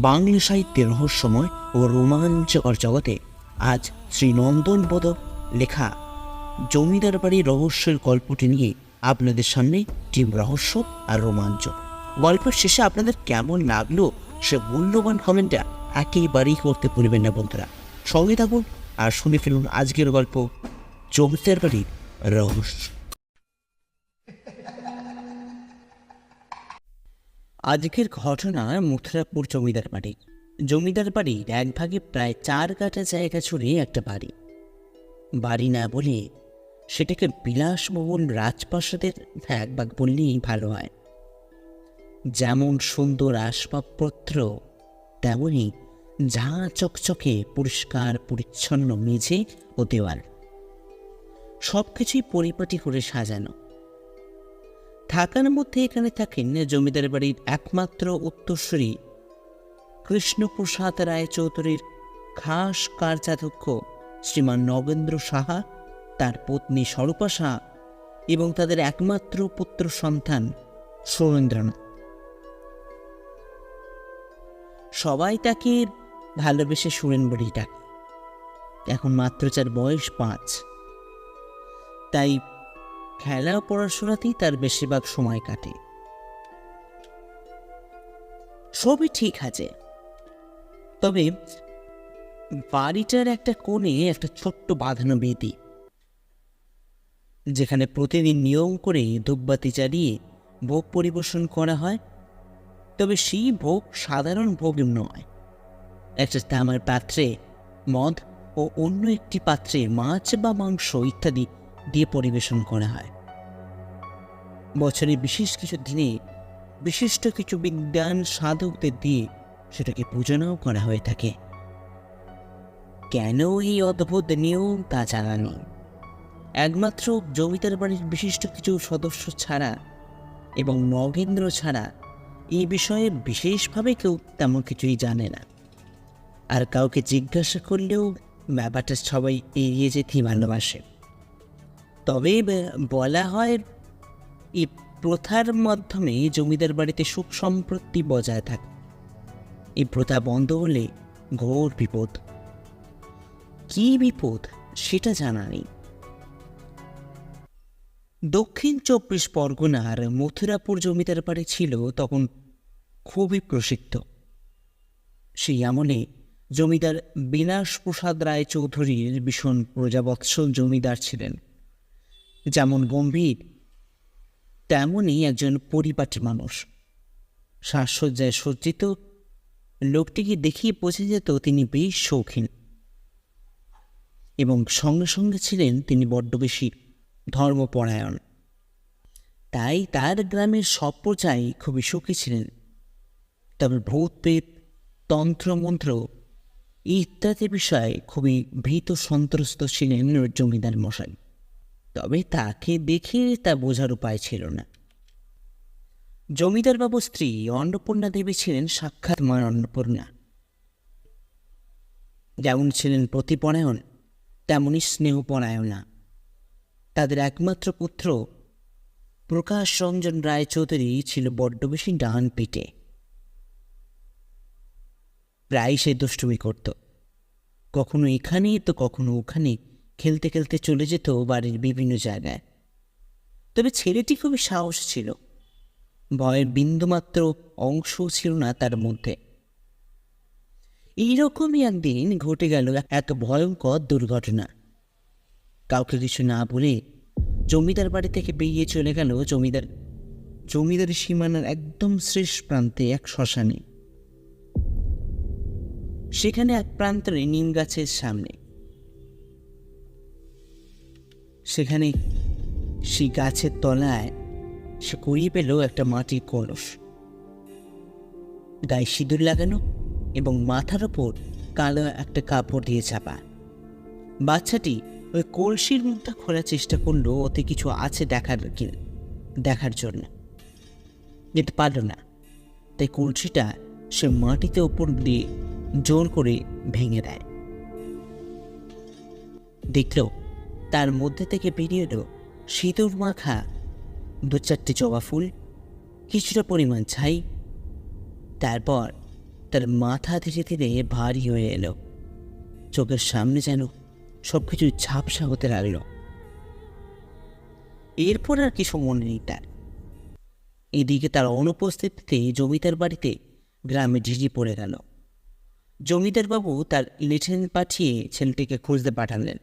বাংলা সাহিত্যের রহস্যময় ও রোমাঞ্চকর জগতে আজ শ্রী নন্দন বোধ লেখা জমিদার বাড়ির রহস্যের গল্পটি নিয়ে আপনাদের সামনে টিম রহস্য আর রোমাঞ্চ। গল্পের শেষে আপনাদের কেমন লাগল সে মূল্যবান কমেন্টটা একেবারেই করতে ভুলবেন না বন্ধুরা। সঙ্গে থাকুন আর শুনে ফেলুন আজকের গল্প জমিদার বাড়ির রহস্য। আজকের ঘটনা মথুরাপুর জমিদার বাড়ি। জমিদার বাড়ির এক ভাগে প্রায় চার কাটা জায়গা জুড়ে একটা বাড়ি। বাড়ি না বলে সেটাকে বিলাসবহুল রাজপ্রাসাদের এক ভাগ বললেই ভালো হয়। যেমন সুন্দর আসবাবপত্র তেমনই ঝাঁ চকচকে পরিষ্কার, পরিচ্ছন্ন মেঝে ও দেওয়াল। সব কিছুই পরিপাটি করে সাজানো। থাকার মধ্যে এখানে থাকেন জমিদার বাড়ির একমাত্র উত্তরসূরি কৃষ্ণপ্রসাদ রায় চৌধুরীর খাস কার্যাধ্যক্ষ শ্রীমান নগেন্দ্র সাহা, তার পত্নী স্বরূপা সাহা এবং তাদের একমাত্র পুত্র সন্তান সুরেন্দ্রনাথ সবাই তাকে ভালোবেসে সুরেন বড়ি ডাকে এখন মাত্র যার বয়স পাঁচ। তাই খেলা ও পড়াশোনাতেই তার বেশিরভাগ সময় কাটে। সবই ঠিক আছে। তবে বাড়িটার একটা কোণে একটা ছোট্ট বাঁধানো বেদি, যেখানে প্রতিদিন নিয়ম করে ধূপবাতি জ্বালিয়ে ভোগ পরিবেশন করা হয়। তবে সেই ভোগ সাধারণ ভোগ নয়। একটা তামার পাত্রে মদ ও অন্য একটি পাত্রে মাছ বা মাংস ইত্যাদি দিয়ে পরিবেশন করা হয়। বছরের বিশেষ কিছু দিনে বিশিষ্ট কিছু বিজ্ঞান সাধকদের দিয়ে সেটাকে পূজনাও করা হয়ে থাকে। কেন এই অদ্ভুত নিয়ম তা জানা নেই। একমাত্র জমিদার বাড়ির বিশিষ্ট কিছু সদস্য ছাড়া এবং নগেন্দ্র ছাড়া এই বিষয়ে বিশেষভাবে কেউ তেমন কিছুই জানে না। আর কাউকে জিজ্ঞাসা করলেও ব্যাপারটা সবাই এড়িয়ে যেতেই ভালোবাসে। তবে বলা হয় এই প্রথার মাধ্যমে জমিদার বাড়িতে সুখ সম্পত্তি বজায় থাকে। এই প্রথা বন্ধ হলে ঘোর বিপদ। কি বিপদ সেটা জানা নেই। দক্ষিণ চব্বিশ পরগনার মথুরাপুর জমিদার বাড়ি ছিল তখন খুবই প্রসিদ্ধ। সেই আমলে জমিদার বিলাস প্রসাদ রায় চৌধুরীর ভীষণ প্রজাবৎসল জমিদার ছিলেন। যেমন গম্ভীর, তেমনই একজন পরিপাটি মানুষ। সাজসজ্জায় সজ্জিত লোকটিকে দেখিয়ে বোঝা যেত তিনি বেশ শৌখিন এবং সঙ্গে সঙ্গে ছিলেন তিনি বড্ড বেশি ধর্মপরায়ণ। তাই তার গ্রামের সব প্রজাই খুবই সুখী ছিলেন। তবে ভূত পেত তন্ত্রমন্ত্র ইত্যাদি বিষয়ে খুবই ভীত সন্ত্রস্ত ছিলেন জমিদার মশাই। তবে তাকে দেখে তা বোঝার উপায় ছিল না। জমিদার বাবু স্ত্রী অন্নপূর্ণা দেবী ছিলেন সাক্ষাৎ মা অন্নপূর্ণা। যেমন ছিলেন প্রতিপরায়ণ তেমনই স্নেহপরায়ণা তাদের একমাত্র পুত্র প্রকাশ রঞ্জন রায় চৌধুরী ছিল বড্ড বেশি ডান পিটে। প্রায় সে দুষ্টুমি করত। কখনো এখানে তো, কখনো ওখানে খেলতে খেলতে চলে যেত বাড়ির বিভিন্ন জায়গায়। তবে ছেলেটি খুবই সাহস ছিল। ভয়ের বিন্দুমাত্র অংশ ছিল না তার মধ্যে। এইরকমই একদিন ঘটে গেল এত ভয়ঙ্কর দুর্ঘটনা। কাউকে কিছু না বলে জমিদার বাড়ি থেকে বেরিয়ে চলে গেল জমিদার। জমিদার সীমানার একদম শেষ প্রান্তে এক শ্মশানে। সেখানে এক প্রান্তরে নিম গাছের সামনে সেখানে সেই গাছের তলায় সে কুড়িয়ে পেল একটা মাটির কলস। গায়ে সিঁদুর লাগানো এবং মাথার ওপর কালো একটা কাপড় দিয়ে চাপা। বাচ্চাটি ওই কলসির মুখটা খোলার চেষ্টা করল, ওতে কিছু আছে দেখার কি- দেখার জন্য। যেতে পারল না। তাই কলসিটা সে মাটিতে ওপর দিয়ে জোর করে ভেঙে দেয়। দেখল তার মধ্যে থেকে বেরিয়ে এলো সিঁদুর মাখা। দু চারটে জবা ফুল, কিছুটা পরিমাণ ছাই। তারপর তার মাথা ধীরে ধীরে ভারী হয়ে এলো। চোখের সামনে যেন সব কিছু ঝাপসা হতে লাগল। এরপর আর কিছু মনে নেই তার। এদিকে তার অনুপস্থিতিতে জমিদার বাড়িতে গ্রামে ঝিঝি পড়ে গেল। জমিদার বাবু তার লেটেন পাঠিয়ে ছেলেটিকে খুঁজতে পাঠালেন।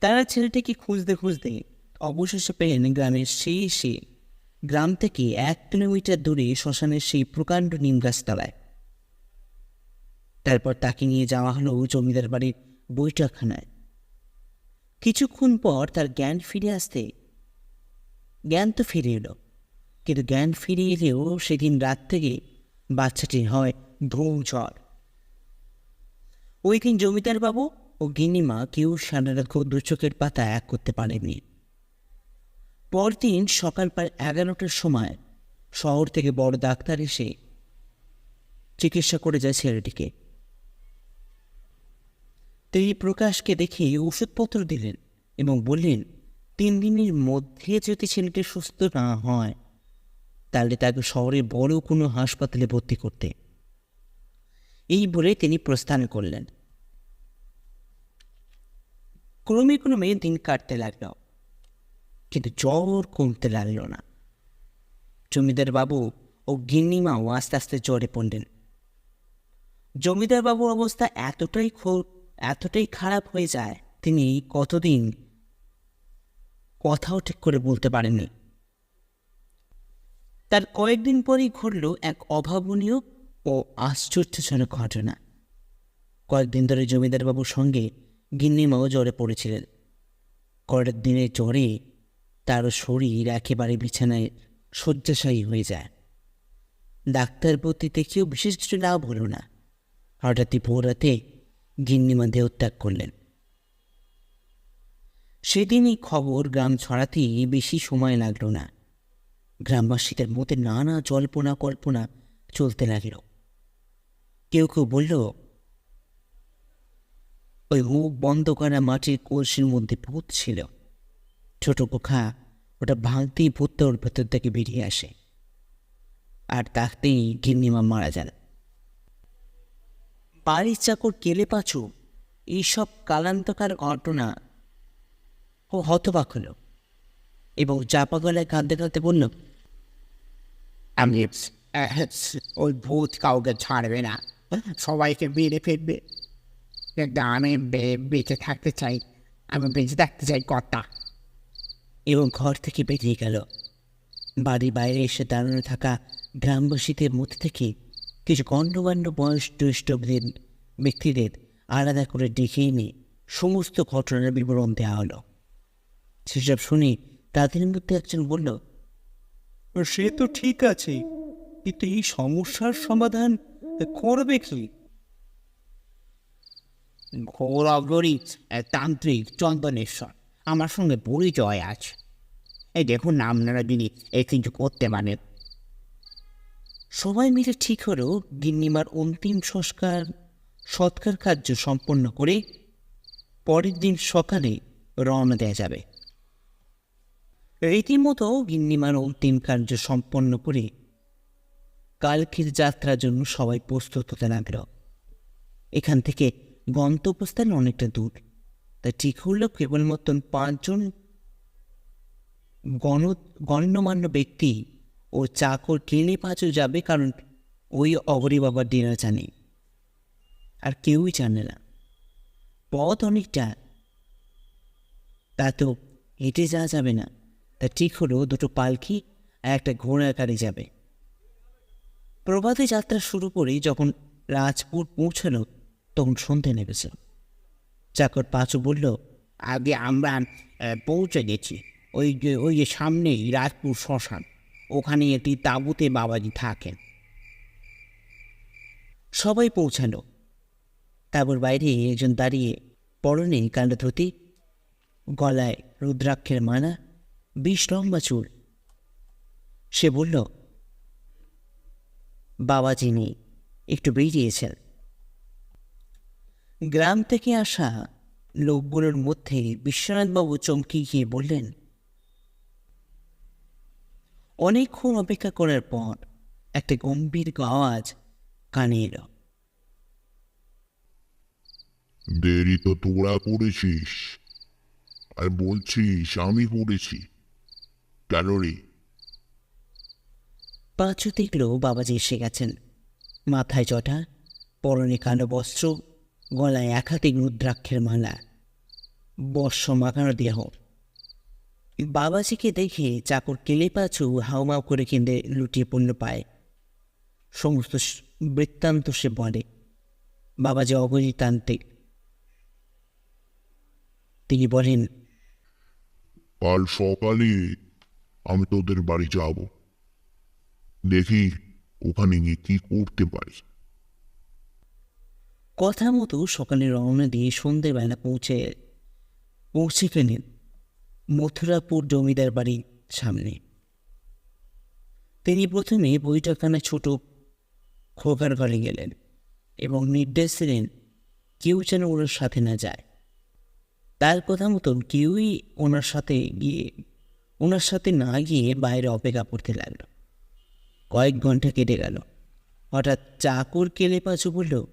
তারা ছেলেটিকে খুঁজতে খুঁজতে অবশেষে পেলেন গ্রামের শেষে গ্রাম থেকে এক কিলোমিটার দূরে শ্মশানের সেই প্রকাণ্ড নিম গাছতলায়। তারপর তাকে নিয়ে যাওয়া হলো জমিদার বাড়ির বৈঠকখানায়। কিছুক্ষণ পর তার জ্ঞান ফিরে আসতে জ্ঞান তো ফিরে এলো, কিন্তু জ্ঞান ফিরে এলেও সেদিন রাত থেকে বাচ্চাটি হয় ধূম ঝড় ওই দিন জমিদার বাবু ও গিনিমা কেউ সারা রাত চোখের পাতা এক করতে পারেনি পরদিন সকাল প্রায় এগারোটার সময় শহর থেকে বড় ডাক্তার এসে চিকিৎসা করে যায় ছেলেটিকে। তিনি প্রকাশকে দেখে ওষুধপত্র দিলেন এবং বললেন, তিন দিনের মধ্যে যদি ছেলেটি সুস্থ না হয়, তাহলে তাকে শহরে বড় কোনো হাসপাতালে ভর্তি করতে। এই বলে তিনি প্রস্থান করলেন। ক্রমে ক্রমে দিন কাটতে লাগল। কিন্তু জ্বর কমতে লাগল না। জমিদার বাবু ও গিন্নিমাও আস্তে আস্তে জ্বরে পড়লেন। জমিদার বাবুর অবস্থা এতটাই এতটাই খারাপ হয়ে যায়, তিনি কতদিন কথাও ঠিক করে বলতে পারেননি। তার কয়েকদিন পরেই ঘটল এক অভাবনীয় ও আশ্চর্যজনক ঘটনা। কয়েকদিন ধরে জমিদারবাবুর সঙ্গে গিন্নিমাও জ্বরে পড়েছিলেন। কয়েক দিনের জ্বরে তার শরীর একেবারে বিছানায় শয্যাশায়ী হয়ে যায়। ডাক্তার প্রতি দেখেও বিশেষ কিছু লাভ হলো না। হঠাৎই ভোর রাতে গিন্নিমা দেহত্যাগ করলেন। সেদিনই খবর গ্রাম ছড়াতেই বেশি সময় লাগল না। গ্রামবাসীদের মধ্যে নানা জল্পনা কল্পনা চলতে লাগল। কেউ কেউ বলল ওই মুখ বন্ধ করা মাটির কলসির মধ্যে ভূত ছিল। ছোট পোখা ওটা ভাঙতেই ভূতটা ওর ভেতর থেকে বেরিয়ে আসে। আর তাকতেই গিন্নিমা মারা যান। বাড়ির চাকর কেলে পাচু? এইসব কালান্তকার ঘটনা ও হতবাক হলো। এবং চাপা গলায় কাঁদতে কাঁদতে বলল, আমি ওই ভূত কাউকে ছাড়বে না। সবাইকে মেরে ফেলবে। আমি বে- বেঁচে থাকতে চাই আমি বেঁচে থাকতে চাই কর্তা এবং ঘর থেকে বেরিয়ে গেল। বাড়ি বাইরে এসে দাঁড়ানো থাকা গ্রামবাসীদের মধ্যে থেকে কিছু গণ্যমান্য বয়স জ্যেষ্ঠ ব্যক্তিদের আলাদা করে ডেকে এনে সমস্ত ঘটনার বিবরণ দেওয়া হলো। সেসব শুনে তাদের মধ্যে একজন বলল সে তো ঠিক আছে কিন্তু এই সমস্যার সমাধান করবে কি? ঘোর অগ্রী তান্ত্রিক চন্দনেশ্বর। আমার সঙ্গে পরিচয় আছে। এই দেখুন না আপনারা যদি এই কিছু করতে পারেন। সবাই মিলে ঠিক হলেও গিন্নিমার অন্তিম সংস্কার, সৎকার কার্য সম্পন্ন করে পরের দিন সকালে রওনা দেওয়া যাবে। রীতিমতো গিন্নিমার অন্তিম কার্য সম্পন্ন করে কালকের যাত্রার জন্য সবাই প্রস্তুত হতে লাগল। এখান থেকে গন্তব্যস্থান অনেকটা দূর। তাই ঠিক হলো কেবলমাত্র পাঁচজন গণ, গণ্যমান্য ব্যক্তি ও চাকর কেলে পাঁচও যাবে কারণ ওই অগরি বাবার ডিনার জানে। আর কেউই জানে না। পথ অনেকটা। তা তো হেঁটে যাওয়া যাবে না। তা ঠিক হলো দুটো পালকি আর একটা ঘোড়া গাড়ি যাবে। প্রভাতে যাত্রা শুরু করে যখন রাজপুর পৌঁছালো তখন সন্ধে নেমেছে। চাকর পাঁচু বলল, আগে আমরা পৌঁছে গেছি। ওই যে ওই যে সামনেই রাজপুর শ্মশান। ওখানে একটি তাঁবুতে বাবাজি থাকেন। সবাই পৌঁছালো। তারপর বাইরে একজন দাঁড়িয়ে পরনে কাণ্ড ধুতি গলায় রুদ্রাক্ষের মালা বিষ লম্বা চুল। সে বলল, বাবাজি নেই, একটু বেরিয়েছেন। গ্রাম থেকে আসা লোকগুলোর মধ্যে বিশ্বনাথবাবু চমকে গিয়ে বললেন অনেকক্ষণ অপেক্ষা করার পর একটা গম্ভীর আওয়াজ কানে এলো। দেরি তো তোরা করেছিস। আর বলছিস আমি করেছি। কেন রে? পাঁচু দেখল বাবাজি এসে গেছেন। মাথায় জটা পরনে কালো বস্ত্র গলায় একাধিক রুদ্রাক্ষের মালা। বর্ষ মাখানো দেহ। বাবাজিকে দেখে চাকর কেলে পাচু হাউমাউ করে কেঁদে লুটিয়ে পড়ল পায়। সমস্ত বৃত্তান্ত সে বলে বাবাজি অগণিতান্ত্রিক তিনি বলেন, কাল সকালে আমি তোদের বাড়ি যাব। দেখি ওখানে গিয়ে কি করতে পারি। কথা মতো সকালে রওনা দিয়ে সন্ধেবেলা পৌঁছে পৌঁছে গেলেন মথুরাপুর জমিদার বাড়ির সামনে। তিনি প্রথমে বইটাখানা ছোট খোকার ঘরে গেলেন এবং নির্দেশ দিলেন, কেউ যেন ওনার সাথে না যায়। তার কথা মতন কেউই ওনার সাথে গিয়ে, ওনার সাথে না গিয়ে বাইরে অপেক্ষা করতে লাগল। কয়েক ঘণ্টা কেটে গেল। হঠাৎ চাকর কেলে পাচু বলল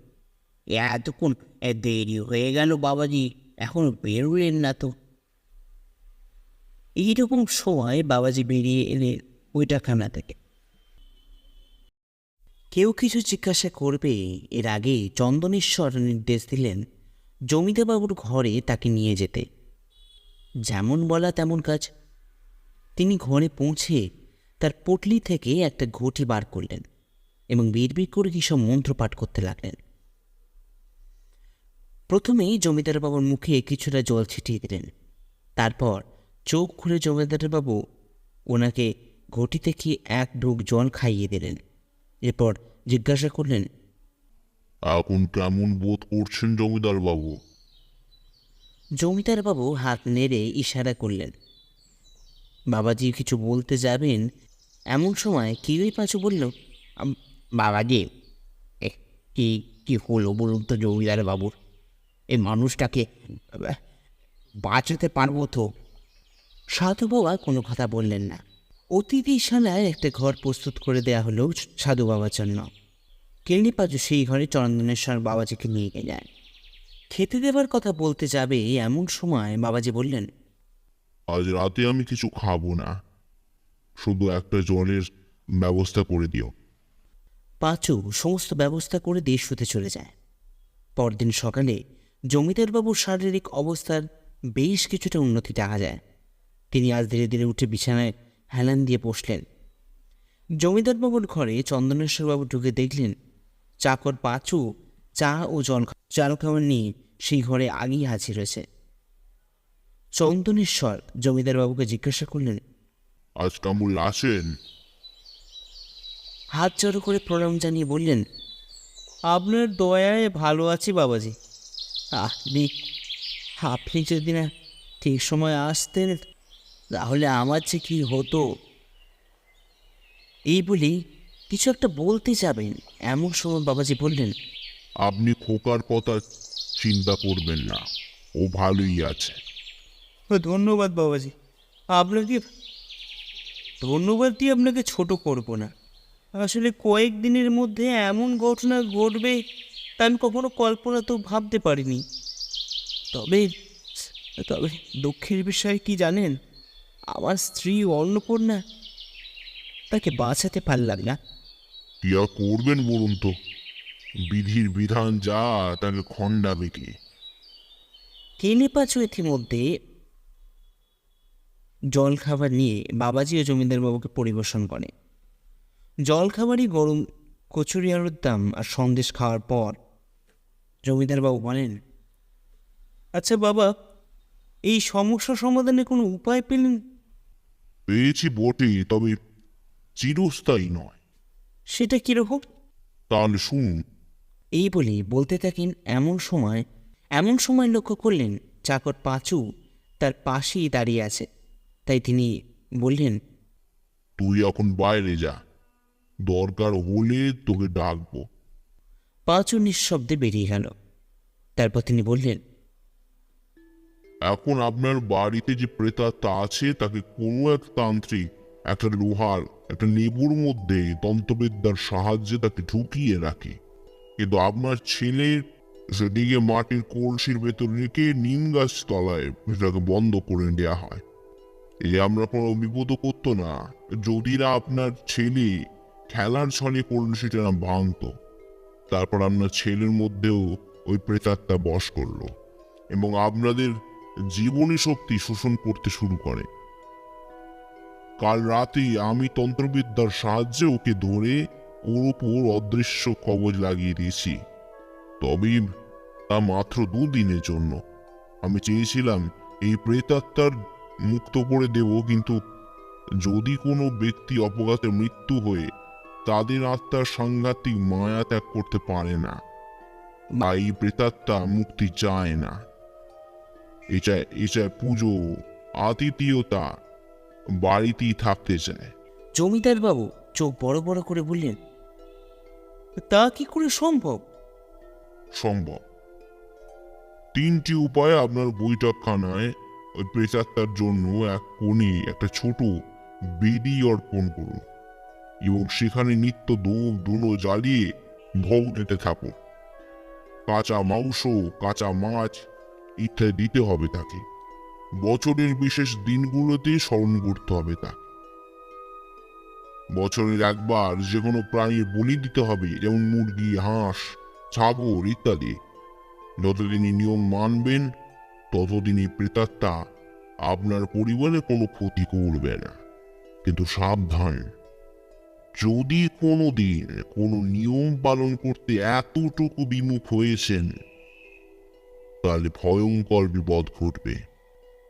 এতক্ষণ দেরি হয়ে গেল বাবাজি, এখনও বেরোলেন না তো। এইরকম সময় বাবাজি বেরিয়ে এলেন ওইটাখানা থেকে। কেউ কিছু জিজ্ঞাসা করবে, এর আগে চন্দনেশ্বর নির্দেশ দিলেন জমিদারবাবুর ঘরে তাকে নিয়ে যেতে। যেমন বলা তেমন কাজ। তিনি ঘরে পৌঁছে তার পটলি থেকে একটা ঘটি বার করলেন এবং বিড়বিড় করে কী সব মন্ত্র পাঠ করতে লাগলেন। প্রথমেই জমিদার বাবুর মুখে কিছুটা জল ছিটিয়ে দিলেন। তারপর চোখ খুলে জমিদার বাবু ওনাকে ঘটি থেকে এক ঢোক জল খাইয়ে দিলেন। এরপর জিজ্ঞাসা করলেন এখন কেমন বোধ করছেন জমিদার বাবু জমিদার বাবু হাত নেড়ে ইশারা করলেন বাবাজি কিছু বলতে যাবেন? এমন সময় কেউই পাঁচু বলল "আম, বাবাজি এ, কি কি হলো বলুন তো জমিদার বাবুর এই মানুষটাকে বাঁচাতে পারব তো? সাধু বাবা কোনো কথা বললেন না। অতিথিশালায় একটা ঘর প্রস্তুত করে দেয়া হলো সাধু বাবার জন্য। কেলনি পাঁচু সেই ঘরে চন্দনেশ্বর বাবাজিকে নিয়ে গেলেন। খেতে দেবার কথা বলতে যাবে এমন সময় বাবাজি বললেন আজ রাতে আমি কিছু খাব না। শুধু একটা জলের ব্যবস্থা করে দিও। পাঁচু সমস্ত ব্যবস্থা করে দিয়ে শুতে চলে যায়। পরদিন সকালে জমিদারবাবুর শারীরিক অবস্থার বেশ কিছুটা উন্নতি দেখা যায়। তিনি আজ ধীরে ধীরে উঠে বিছানায় হেলান দিয়ে বসলেন। জমিদারবাবুর ঘরে চন্দনেশ্বরবাবু ঢুকে দেখলেন চাকর পাঁচু চা ও জল চাল খাবার নিয়ে সেই ঘরে আগেই হাজির হয়েছে। চন্দনেশ্বর জমিদারবাবুকে জিজ্ঞাসা করলেন আজ কেমন আছেন হাত জড়ো করে প্রণাম জানিয়ে বললেন আপনার দয়ায় ভালো আছি বাবাজি। আপনি আপনি যদি না ঠিক সময় আসতেন তাহলে আমার যে কী হতো? এই বলি কিছু একটা বলতে যাবেন এমন সময় বাবাজি বললেন আপনি খোকার কথা চিন্তা করবেন না ও ভালোই আছে। ধন্যবাদ বাবাজি আপনাকে ধন্যবাদ দিয়ে আপনাকে ছোট করব না। আসলে কয়েক দিনের মধ্যে এমন ঘটনা ঘটবে আমি কখনো কল্পনা তো ভাবতে পারিনি। তবে তবে দুঃখের বিষয় কি জানেন? আমার স্ত্রী অন্নপূর্ণা তাকে বাঁচাতে পারলাম না। কি আর করবেন বলুন তো? বিধির বিধান যা তাকে খণ্ডাবে কে? কেনে পাঁচু ইতিমধ্যে জলখাবার নিয়ে বাবাজি ও জমিদারবাবুকে পরিবেশন করে। জলখাবারই গরম কচুরি আলুর দাম আর সন্দেশ খাওয়ার পর জমিদারবাবু বলেন আচ্ছা বাবা এই সমস্যা সমাধানে কোনো উপায় পেলেন? পেয়েছি বটে তবে চিরস্থায়ী নয়। সেটা কীরকম তাহলে শুনুন। এই বলে বলতে থাকেন এমন সময় এমন সময় লক্ষ্য করলেন চাকর পাঁচু তার পাশেই দাঁড়িয়ে আছে। তাই তিনি বললেন তুই এখন বাইরে যা। দরকার হলে তোকে ডাকবো। পাঁচু নিঃশব্দে বেরিয়ে গেল। তারপর তিনি বললেন, এখন আপনার বাড়িতে যে প্রেতাত্মা আছে, তাকে কোনো এক তান্ত্রিক একটা লোহার একটা নেবুর মধ্যে তন্ত্রবিদ্যার সাহায্যে তাকে ঢুকিয়ে রাখে। কিন্তু আপনার ছেলের সেদিকে মাটির কলসির ভেতর রেখে নিম গাছ তলায় সেটাকে বন্ধ করে দেওয়া হয়। এই আমরা কোনো বিপদও করতো না। যদি না আপনার ছেলে খেলার ছলে কলসিটা ভাঙতো। তারপর আপনার ছেলের মধ্যেও ওই প্রেতাত্মা বশ করল এবং আপনাদের জীবনী শক্তি শোষণ করতে শুরু করে। কাল রাতে আমি তন্ত্রবিদ্যার সাহায্যে ওকে ধরে ওর উপর অদৃশ্য কবজ লাগিয়ে দিয়েছি। তবে তা মাত্র দুদিনের জন্য। আমি চেয়েছিলাম এই প্রেতাত্মার মুক্ত করে দেব, কিন্তু যদি কোনো ব্যক্তি অপঘাতে মৃত্যু হয়ে তাদের আত্মার সাংঘাতিক মায়া ত্যাগ করতে পারে না। তাই প্রেতাত্মা মুক্তি চায় না। এটা এটা পুজো আতিথীয়তা বাড়িতেই থাকতে চায়। জমিদার বাবু চোখ বড় বড় করে বললেন তা কি করে সম্ভব? সম্ভব। তিনটি উপায়ে আপনার বৈঠকখানায় ওই প্রেতাত্মার জন্য এক কোণে একটা ছোট বেদি অর্পণ করুন। এবং সেখানে নিত্য ধূপ ধুনো জ্বালিয়ে ভোগ দিতে থাকুন কাঁচা মাংস, কাঁচা মাছ ইত্যাদি দিতে হবে তাকে। বছরের বিশেষ দিনগুলোতে স্মরণ করতে হবে তা বছরের একবার যে কোনো প্রাণীর বলি দিতে হবে, যেমন মুরগি, হাঁস, ছাগল ইত্যাদি। যতদিনই নিয়ম মানবেন, ততদিনই প্রেতাত্মা আপনার পরিবারে কোনো ক্ষতি করবে না। কিন্তু সাবধান। যদি কোনো দিন কোনো নিয়ম পালন করতে এতটুকু বিমুখ হয়েছেন তাহলে ভয়ঙ্কর বিপদ ঘটবে।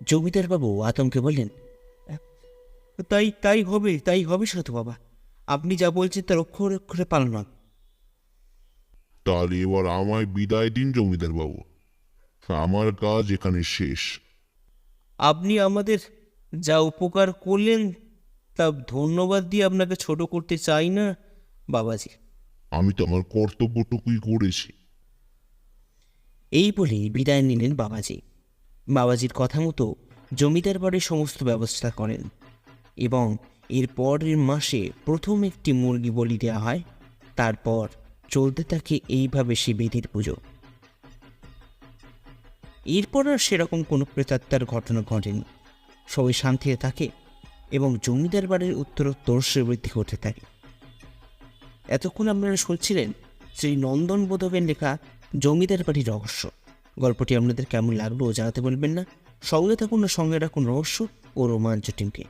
জমিদার বাবু আতঙ্কে বললেন তাই তাই হবে তাই হবে সাধু বাবা। আপনি যা বলছেন তার অক্ষর অক্ষরে পালন হবে। তাহলে এবার আমায় বিদায় দিন জমিদার বাবু আমার কাজ এখানে শেষ। আপনি আমাদের যা উপকার করলেন তা ধন্যবাদ দিয়ে আপনাকে ছোট করতে চাই না বাবাজি। আমি তো আমার কর্তব্যটুকুই করেছি। এই বলে বিদায় নিলেন বাবাজি। বাবাজির কথা মতো জমিদার বাড়ির সমস্ত ব্যবস্থা করেন এবং এর পরের মাসে প্রথম একটি মুরগি বলি দেওয়া হয় তারপর চলতে থাকে এইভাবে সে বেদির পুজো। এরপর আর সেরকম কোনো প্রেতাত্মার ঘটনা ঘটেনি। সবাই শান্তিতে থাকে। এবং জমিদার বাড়ির উত্তরোত্তর বৃদ্ধি করতে থাকে। এতক্ষণ আপনারা শুনছিলেন শ্রী নন্দন বোধবের লেখা জমিদার বাড়ির রহস্য। গল্পটি আপনাদের কেমন লাগল জানাতে বলবেন না। সঙ্গে থাকুন না সঙ্গে রাখুন রহস্য ও রোমাঞ্চ টিমকে।